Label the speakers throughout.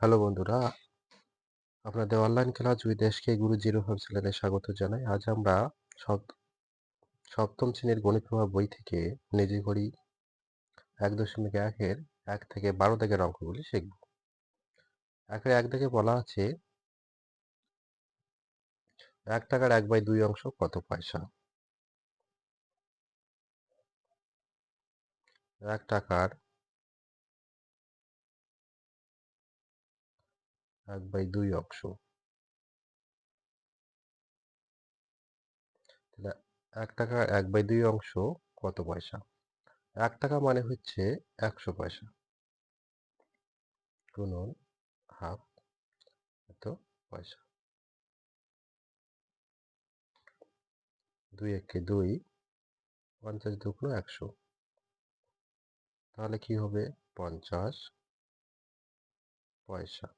Speaker 1: Hello বন্ধুরা, আপনাদের online class with SK Guru zero five চ্যানেলে স্বাগত জানাই। আজ আমরা সপ সপ্তম শ্রেণির গণিত প্রভাব বই থেকে নিজে করি এক দশমিক একের এক থেকে বারো দাগের অঙ্কগুলি শিখব একের এক দাগে বলা আছে এক টাকার এক বাই দুই অংশ কত পয়সা এক টাকার এক বাই দুই অংশ এক টাকা এক বাই দুই অংশ কত পয়সা? এক টাকা মানে হচ্ছে একশো পয়সা। গুণন হাফ এত পয়সা। দুই একে দুই পঞ্চাশ দুগুলো একশো। তাহলে কি হবে? পঞ্চাশ পয়সা।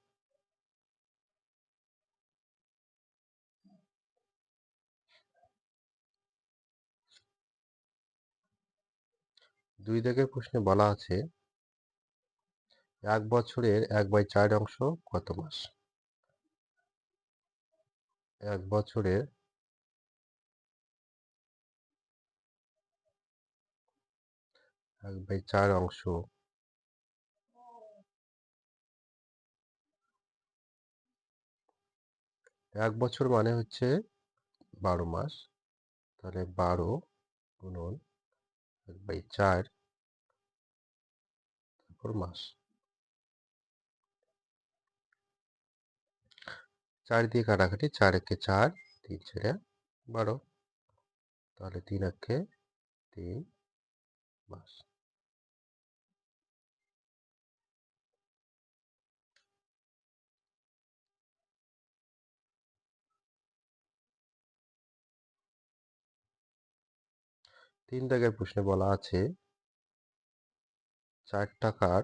Speaker 1: দুই দাগের প্রশ্নে বলা আছে, এক বছরের এক বাই চার অংশ কত মাস? এক বছরের এক বাই চার অংশ এক বছর মানে হচ্ছে বারো মাস, তাহলে বারো গুণন এক বাই চার তারপর মাস চার দিয়ে কাটাকাটি চার একে চার তিন ছেড়ে বারো তাহলে তিন একে তিন মাস তিন দাগের প্রশ্নে বলা আছে। চার টাকার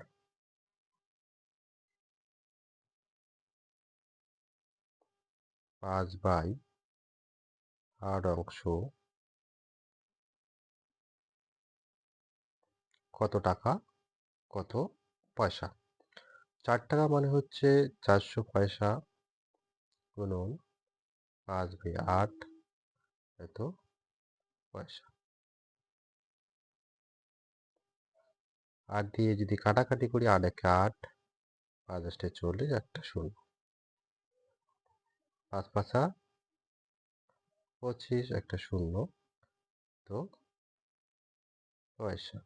Speaker 1: পাঁচ বাই আট অংশ কত টাকা? কত পয়সা? চার টাকা মানে হচ্ছে চারশো পয়সা গুণন পাঁচ বাই আট এত পয়সা। আট দিয়ে যদি কাটাকাটি করি আট একে আট, পাঁচ আটে চল্লিশ, একটা শূন্য। পাঁচ পাঁচা পঁচিশ, একটা শূন্য। তো পয়সা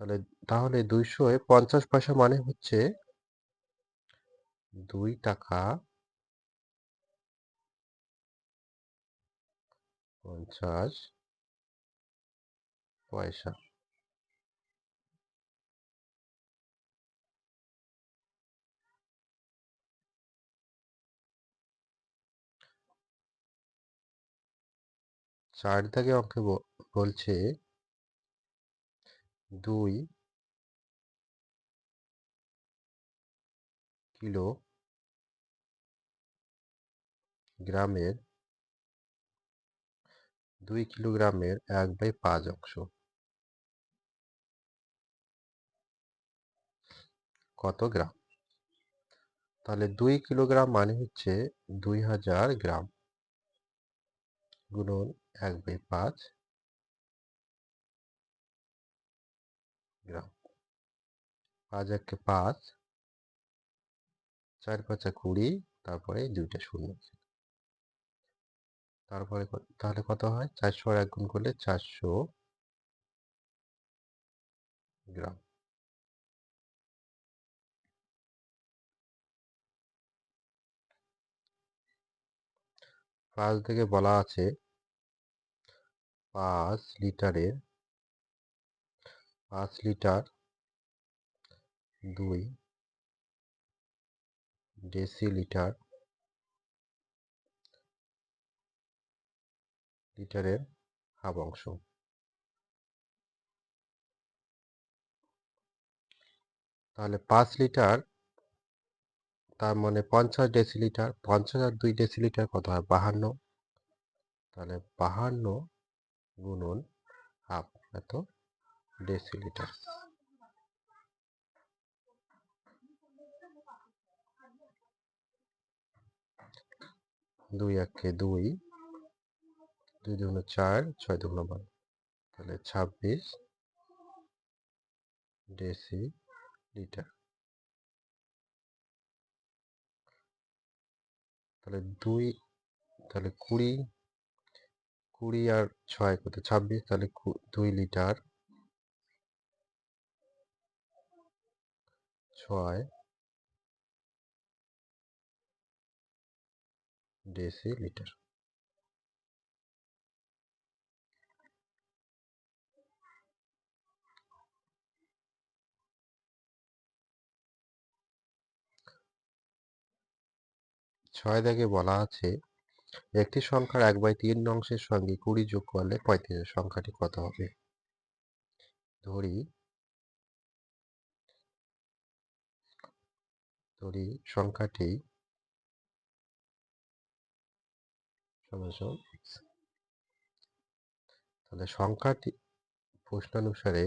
Speaker 1: তাহলে তাহলে দুইশো পঞ্চাশ পয়সা মানে হচ্ছে দুই টাকা পঞ্চাশ পয়সা। চার দাগে অঙ্কে বলছে, দুই কিলো গ্রামের দুই কিলোগ্রামের এক বাই পাঁচ অংশ। কত গ্রাম? তাহলে দুই কিলোগ্রাম মানে হচ্ছে দুই হাজার গ্রাম। গুণন এক বাই পাঁচ। গ্রাম। পাঁচ একে পাঁচ। চার পাঁচা কুড়ি, তারপরে দুইটা শূন্য তারপরে তাহলে কত হয়? চারশো আর এক গুণ করলে চারশো গ্রাম। পাঁচ থেকে বলা আছে পাঁচ লিটারের, পাঁচ লিটার দুই ডেসিলিটার লিটারের হাফ অংশ। তাহলে পাঁচ লিটার তার মানে পঞ্চাশ ডেসিলিটার পঞ্চাশ আর দুই ডেসিলিটার কত হয়? বাহান্ন। তাহলে বাহান্ন গুণন হাফ এত ডেসিলিটার দুই একে দুই দুই দুগুণ চার, ছয় দুগুণ বারো। তাহলে ছাব্বিশ ডেসি লিটার তাহলে দুই, তাহলে কুড়ি কুড়ি আর ছয় কত? ছাব্বিশ, তাহলে দুই লিটার। ছয়। Decilitre. ছয় দাগে বলা আছে, একটি সংখ্যার এক বাই তিন অংশের সঙ্গে কুড়ি যোগ করলে পঁয়ত্রিশ সংখ্যাটি কত হবে? ধরি ধরি সংখ্যাটি তাহলে সংখ্যাটি প্রশ্নানুসারে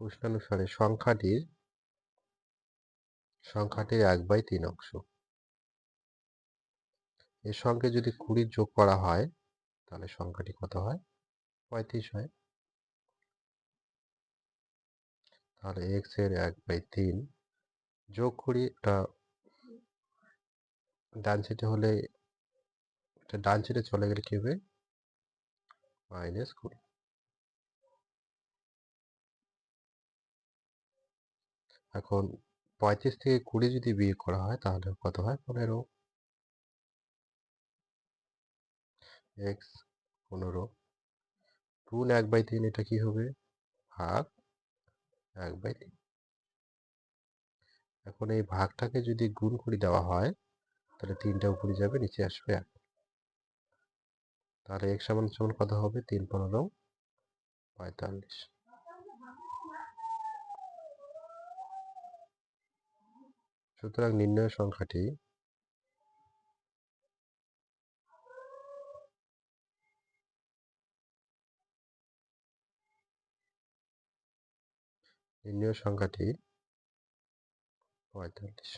Speaker 1: প্রশ্নানুসারে সংখ্যাটির সংখ্যাটির এক বাই তিন অংশ। এর সঙ্গে যদি কুড়ি যোগ করা হয়, তাহলে সংখ্যাটি কত হয়? পঁয়ত্রিশ হয়। তাহলে এক্সের এক বাই তিন যোগ কুড়ি এটা ডান সাইডে হলে ডান সাইডে চলে গেলে কি হবে? মাইনাস কুড়ি। এখন পঁয়ত্রিশ থেকে কুড়ি যদি বিয়ে করা হয়, তাহলে কত হয়? পনেরো। এক্স পনেরো। গুণ এক বাই তিন, এটা কি হবে? ভাগ এক বাই তিন। এখন এই ভাগটাকে যদি গুণ করে দেওয়া হয়, তাহলে তিনটা উপরে যাবে, নিচে আসবে এক। তাহলে এক সমান সমান কত হবে? তিন পনেরো। পঁয়তাল্লিশ। সুতরাং নির্ণয় সংখ্যাটি নির্ণয় সংখ্যাটি পঁয়তাল্লিশ।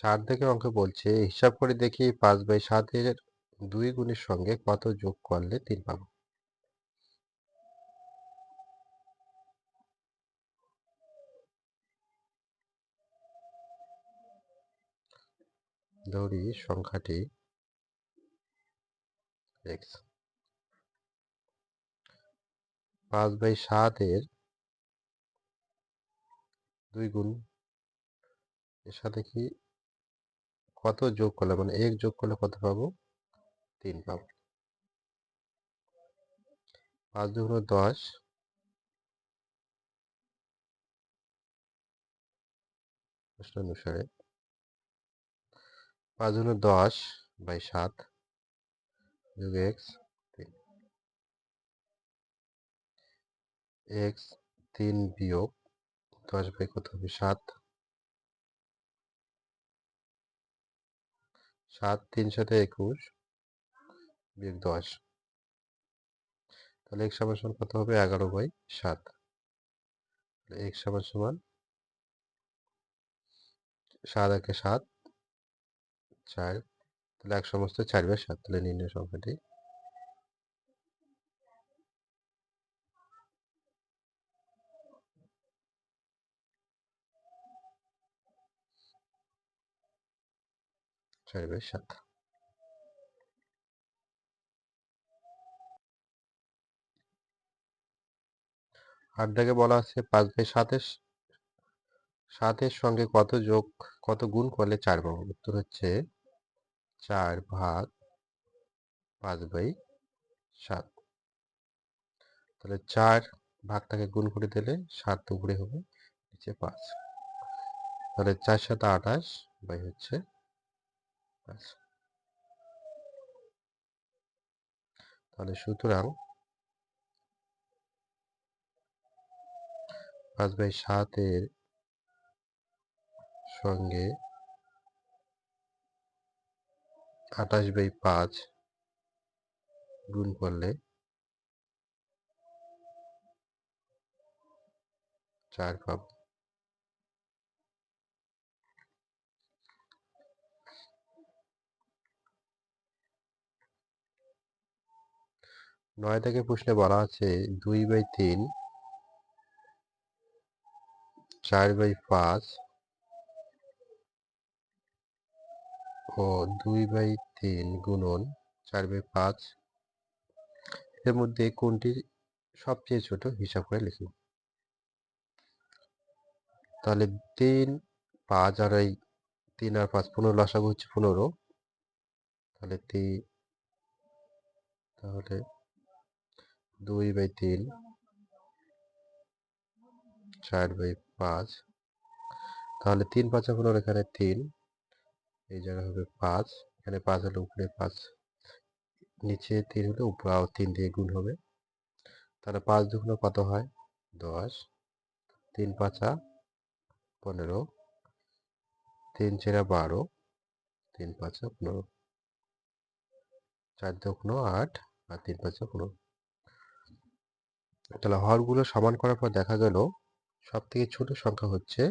Speaker 1: সাত থেকে অঙ্ক বলছে, হিসাব করে দেখি পাঁচ বাই সাতের দুই গুণের সঙ্গে কত যোগ করলে তিন পাবো? ধরি সংখ্যাটি পাঁচ বাই সাতের দুই গুণ, এর সাথে কি কত যোগ করলে? মানে এক যোগ করলে কত পাবো? তিন পাবো। পাঁচ দুগুণ দশ। প্রশ্ন অনুসারে। পাঁচ দুগুণ দশ বাই সাত যোগ এক্স তিন। এক্স তিন বিয়োগ দশ বাই কত হবে? সাত। সাত, তিন সাথে একুশ। বিয়োগ দশ। তাহলে এক সমান সমান কত হবে? এগারো বাই সাত। এক সমান সমান সাত একে সাত, চার। তাহলে এক সমস্ত চার বাই সাত। তাহলে নির্ণয় সংখ্যাটি চার বাই আট দাগে বলা আছে পাঁচ বাই সাতের সাতের সঙ্গে কত যোগ, কত গুণ করলে চার পাবো? উত্তর হচ্ছে চার ভাগ পাঁচ বাই সাত। তাহলে চার ভাগটাকে গুণ করে দিলে সাত উপরে হবে, নিচে পাঁচ। তাহলে চার সাত আঠাশ বাই হচ্ছে তাহলে সুতরাং পাঁচ বাই সাতের সঙ্গে আঠাশ বাই পাঁচ গুণ করলে চার পাবো। নয় থেকে প্রশ্নে বলা আছে, দুই বাই তিন, চার বাই পাঁচ ও দুই বাই তিন গুণন চার বাই পাঁচ। এর মধ্যে কোনটি সবচেয়ে ছোট হিসাব করে লিখি। তাহলে তিন, পাঁচ আর এই তিন আর পাঁচ পনেরো লসাগু হচ্ছে পনেরো। তাহলে তিন তাহলে দুই বাই তিন, চার বাই পাঁচ। তাহলে তিন পাঁচ পনেরো এখানে তিন, এই জায়গায় হবে পাঁচ। এখানে পাঁচ হলে উপরে পাঁচ, নিচে তিন হলে উপরে তিন দিয়ে গুণ হবে। তাহলে পাঁচ দুগুণ কত হয়? দশ। তিন পাঁচা পনেরো। তিন চেরা বারো। তিন পাঁচা পনেরো। চার দুগুণ আট আর তিন পাঁচা পনেরো। তাহলে হরগুলো সমান করার পর দেখা গেল সব থেকে ছোট সংখ্যা হচ্ছে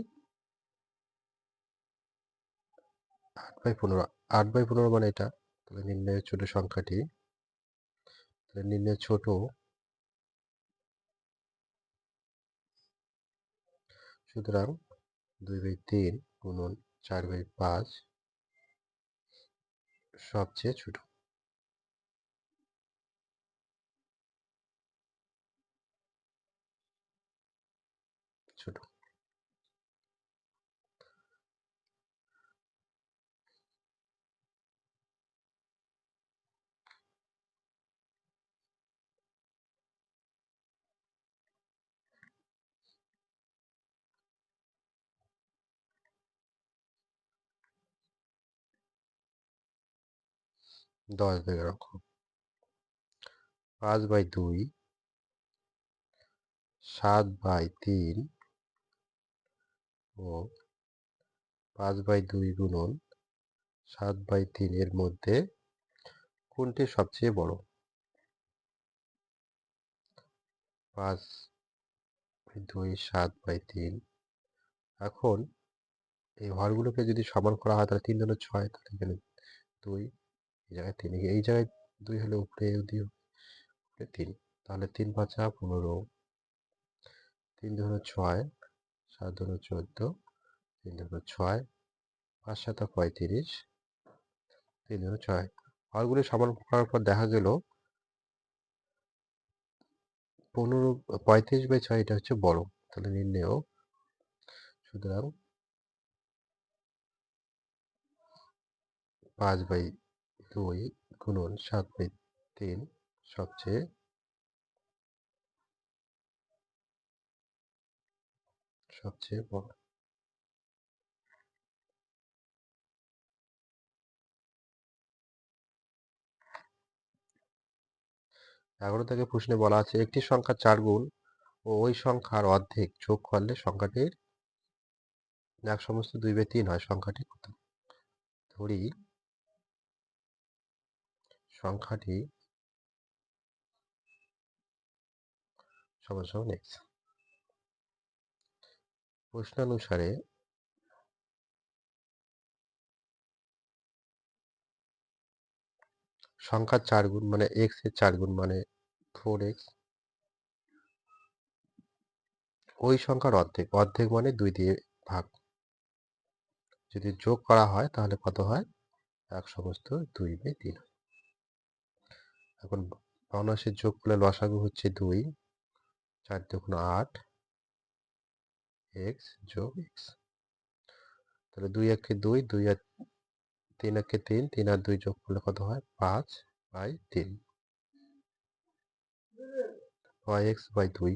Speaker 1: আট বাই পনেরো। আট বাই পনেরো মানে এটা। তাহলে নির্ণয়ের ছোট সংখ্যাটি। তাহলে নির্ণয়ের ছোট। সুতরাং দুই বাই তিন গুণন চার বাই পাঁচ সবচেয়ে ছোট ছোট। দশ দেখে রাখো পাঁচ বাই দুই। সাত বাই তিন। ও, পাঁচ বাই দুই গুণন সাত বাই তিন এর মধ্যে কোনটি সবচেয়ে বড়? পাঁচ দুই, সাত বাই তিন। এখন এই ঘরগুলোকে যদি সমান করা হয়, তাহলে তিন জন্য ছয়, তাহলে এখানে দুই। এই জায়গায় তিন, এই জায়গায় দুই হলে উপরে দুই উপরে তিন, তাহলে তিন পাঁচা পনেরো। তিন ধরো ছয়, সাত ধরো চোদ্দ, তিন ধরো ছয়, পাঁচ সাত পঁয়ত্রিশ। তিন ধরো ছয়। ঘরগুলি সমান করার পর দেখা গেল, পনেরো, পঁয়ত্রিশ বাই ছয় এটা হচ্ছে বড়, তাহলে নির্ণেয়। সুতরাং পাঁচ বাই দুই গুণন সাত বাই তিন সবচেয়ে সবচেয়ে বড়। এগারো থেকে প্রশ্নে বলা আছে, একটি সংখ্যা চার গুণ ও ওই সংখ্যার অর্ধেক যোগ করলে সংখ্যাটির, এক সমস্ত দুই বাই তিন হয় সংখ্যাটি ধরি সংখ্যাটি সমান সমান এক্স প্রশ্নানুসারে সংখ্যার চার গুণ মানে এক্সের চার গুণ মানে ফোর এক্স ওই সংখ্যার অর্ধেক অর্ধেক মানে দুই দিয়ে ভাগ। যদি যোগ করা হয় তাহলে কত হয়? এক সমস্ত দুই বাই তিন এখন ভগ্নাংশের যোগ করলে লসাগু হচ্ছে দুই, চার দুগুণ আট, এক্স যোগ এক্স। তাহলে দুই একে দুই দুই আর তিন একে তিন তিন আর দুই যোগ করলে কত হয়? পাঁচ বাই তিন। ওয়াই এক্স বাই দুই,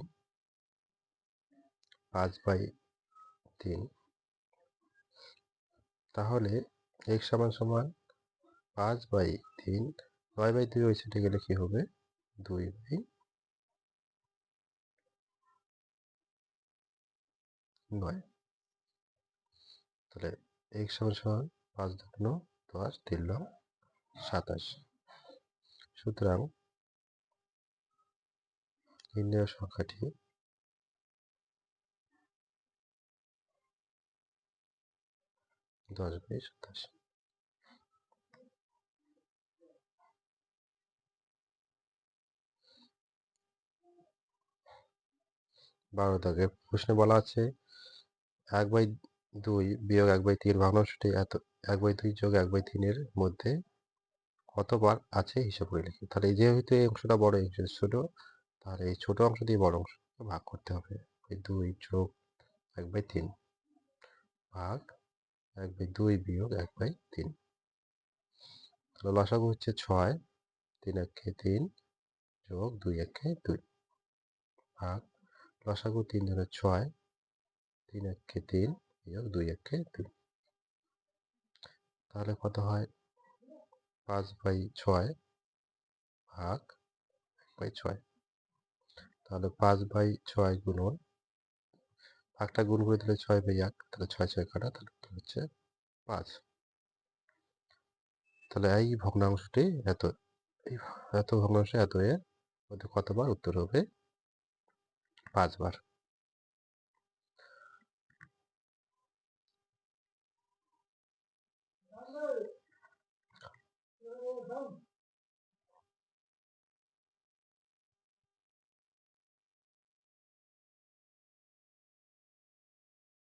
Speaker 1: পাঁচ বাই তিন। তাহলে এক্স সমান সমান পাঁচ বাই তিন নয় বাই দুই ওই সাইডে গেলে কি হবে? দুই বাই নয়। তাহলে এক সমান সমান পাঁচ দুগুণ দশ তিন নং সাতাশ। সুতরাং নির্ণয় সংখ্যাটি দশ বাই সাতাশ। বারো দাগে প্রশ্নে বলা আছে, এক বাই দুই বিয়োগ এক বাই তিন ভগ্নাংশটি এত, এক বাই দুই যোগ এক বাই তিনের মধ্যে কতবার আছে হিসাব করে লিখি। তাহলে যেহেতু এই অংশটা বড় এই অংশটা ছোট, তাহলে এই ছোট অংশ দিয়ে বড় অংশ ভাগ করতে হবে। দুই যোগ এক বাই তিন ভাগ এক বাই দুই বিয়োগ এক বাই তিন। তাহলে লসাগু হচ্ছে ছয়, তিন একে তিন যোগ দুই একে দুই ভাগ লসাগু তিন জনের ছয়, তিন একে তিন বিয়োগ দুই একে তিন। তাহলে কত হয়? পাঁচ বাই ছয় ভাগ এক বাই ছয়। তাহলে পাঁচ বাই ছয় গুণন, ভাগটা গুণ করে দিলে ছয় বাই এক, তাহলে ছয় ছয় কাটা, তাহলে হচ্ছে? পাঁচ। তাহলে এই ভগ্নাংশটি এত, এই এত ভগ্নাংশ এত এর মধ্যে কতবার উত্তর হবে? पाँच बार.